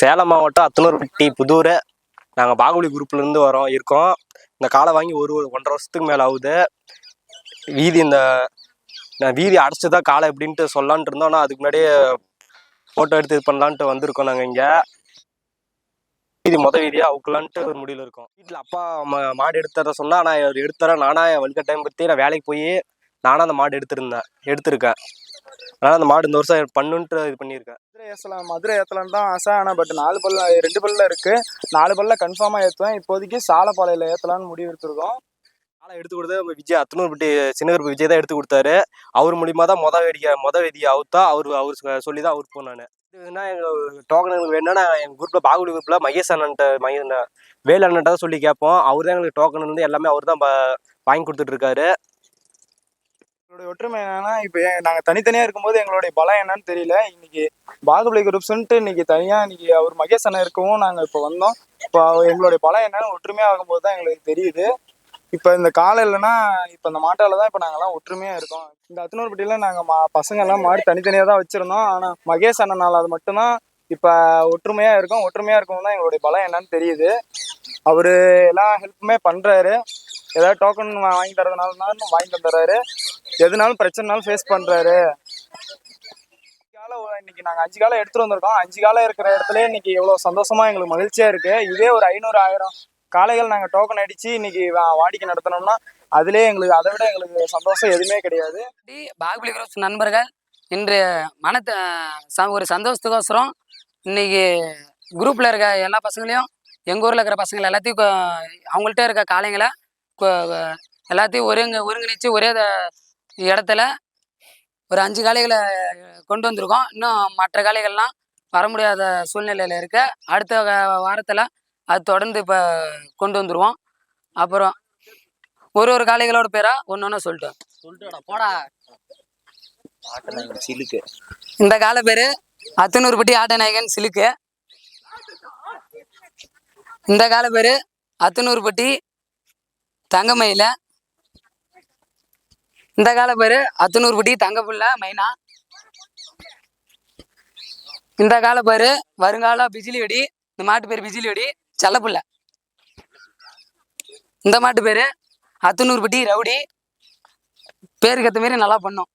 சேலம் மாவட்டம் அத்தனூர்பட்டி புதூர். நாங்கள் பாகுபலி குரூப்லேருந்து வரோம் இருக்கோம். இந்த காலை வாங்கி ஒரு ஒரு ஒன்றரை வருஷத்துக்கு மேலே ஆகுது. வீதி இந்த நான் வீதி அடைச்சி தான் காலை எப்படின்ட்டு சொல்லலான்ட்டு இருந்தோம். ஆனால் அதுக்கு முன்னாடியே ஃபோட்டோ எடுத்து இது பண்ணலான்ட்டு வந்திருக்கோம் நாங்கள் இங்கே. வீதி மொத வீதியாக அவுக்கலான்ட்டு ஒரு முடிவில் இருக்கோம். வீட்டில் அப்பா மாடு எடுத்துற சொன்னால் நான் எடுத்துறேன் நானாக என் வலிக்க டைம் பற்றி நான் வேலைக்கு போய் நானாக அந்த மாடு எடுத்திருந்தேன் எடுத்திருக்கேன். அதனால் அந்த மாடு இந்த வருஷம் பண்ணுன்ட்டு இது பண்ணியிருக்கேன். மதுரை ஏற்றலாம் மதுரை ஏற்றலான்னு தான் ஆசை. ஆனால் பட் நாலு பல்ல ரெண்டு பல்ல இருக்கு. நாலு பல்ல கன்ஃபார்மாக ஏற்றுவேன் இப்போதைக்கு சாலப்பாளையில் ஏற்றலான்னு முடிவு எடுத்திருக்கோம். காலை எடுத்து கொடுத்தது விஜய் அத்தனூர்பட்டி சின்னகருப்பு விஜய் தான் எடுத்து கொடுத்தாரு. அவர் மூலியமா தான் மொத வேடிக்கை மொத வேதியை அவுத்தா அவர் அவர் சொல்லி தான் அவுட் போனானு. இதுனா எங்கள் டோக்கன் எங்களுக்கு வேணும்னா எங்கள் குரூப்பில் பாகுலி குரூப்பில் மகேஷ் அண்ணன்ட்ட மகே வேலு அண்ணன்ட்ட தான் சொல்லி கேட்போம். அவர் தான் எங்களுக்கு டோக்கன் இருந்து எல்லாமே அவர் தான் வாங்கி கொடுத்துட்டு இருக்காரு எங்களுடைய ஒற்றுமை என்னன்னா இப்போ நாங்கள் தனித்தனியாக இருக்கும்போது எங்களுடைய பலம் என்னன்னு தெரியல. இன்னைக்கு பாகுபலி குரூப்ஸ்ன்ட்டு இன்னைக்கு தனியாக இன்னைக்கு அவர் மகேஷ் அண்ணன் இருக்கவும் நாங்கள் இப்போ வந்தோம். இப்போ எங்களுடைய பலம் என்னன்னு ஒற்றுமையாக ஆகும்போது தான் எங்களுக்கு தெரியுது. இப்போ இந்த காலம் இல்லைன்னா இப்போ இந்த மாட்டால தான் இப்போ நாங்கள்லாம் ஒற்றுமையாக இருக்கோம். இந்த அத்தனூர்பட்டியில் நாங்கள் மா பசங்கள்லாம் மாடு தனித்தனியாக தான் வச்சுருந்தோம். ஆனால் மகேஷ் அண்ணனால் அது மட்டும்தான் இப்போ ஒற்றுமையாக இருக்கும். ஒற்றுமையாக இருக்கவும் தான் எங்களுடைய பலம் என்னன்னு தெரியுது. அவர் எல்லா ஹெல்ப்புமே பண்ணுறாரு ஏதாவது டோக்கன் வாங்கி தரதுனாலும் வாங்கி தந்துடுறாரு. எதுனாலும் பிரச்சனைனாலும் ஃபேஸ் பண்ணுறாரு இன்னைக்கு நாங்கள் அஞ்சு காலம் எடுத்துட்டு வந்திருக்கோம். அஞ்சு காலம் இருக்கிற இடத்துல இன்னைக்கு எவ்வளோ சந்தோஷமா எங்களுக்கு மகிழ்ச்சியாக இருக்குது இதே ஒரு ஐநூறு ஆயிரம் காளைகள் நாங்கள் டோக்கன் அடிச்சு இன்னைக்கு வா- வாடிக்கை நடத்தினோம்னா அதுலேயே எங்களுக்கு அதை விட எங்களுக்கு சந்தோஷம் எதுவுமே கிடையாது. பாகுபலி குரூப் நண்பர்கள் இன்று மனத்தை ச- ஒரு சந்தோஷத்துக்கோசரம் இன்னைக்கு குரூப்பில் இருக்க எல்லா பசங்களையும் எங்கள் ஊரில் இருக்கிற பசங்களை எல்லாத்தையும் அவங்கள்ட்ட இருக்க காளைங்களை எல்லாத்தையும் ஒருங்க ஒருங்கிணைச்சு ஒரே இடத்துல ஒரு அஞ்சு காளைகளை கொண்டு வந்திருக்கோம். இன்னும் மற்ற காளைகள்லாம் வர முடியாத சூழ்நிலையில் இருக்க. அடுத்த வாரத்தில் அது தொடர்ந்து இப்போ கொண்டு வந்துடுவோம் அப்புறம் ஒரு ஒரு காளைகளோட பேரா ஒன்று ஒன்று சொல்லிட்டு போடா. சிலுக்கு. இந்த கால பேரு அத்தனூர்பட்டி ஆட்டநாயகன் சிலுக்கு. இந்த கால பேரு அத்தனூர்பட்டி தங்கமயில. இந்த கால பேரு அத்தனூர்பட்டி தங்கப்புள்ள மைனா. இந்த கால பேரு வருங்கால பிஜிலி வெடி இந்த மாட்டு பேர் பிஜிலி வெடி செல்லப்புள்ள இந்த மாட்டு பேரு அத்தனூர்பட்டி ரவுடி. பேருக்கு ஏற்ற மாரி நல்லா பண்ணோம்.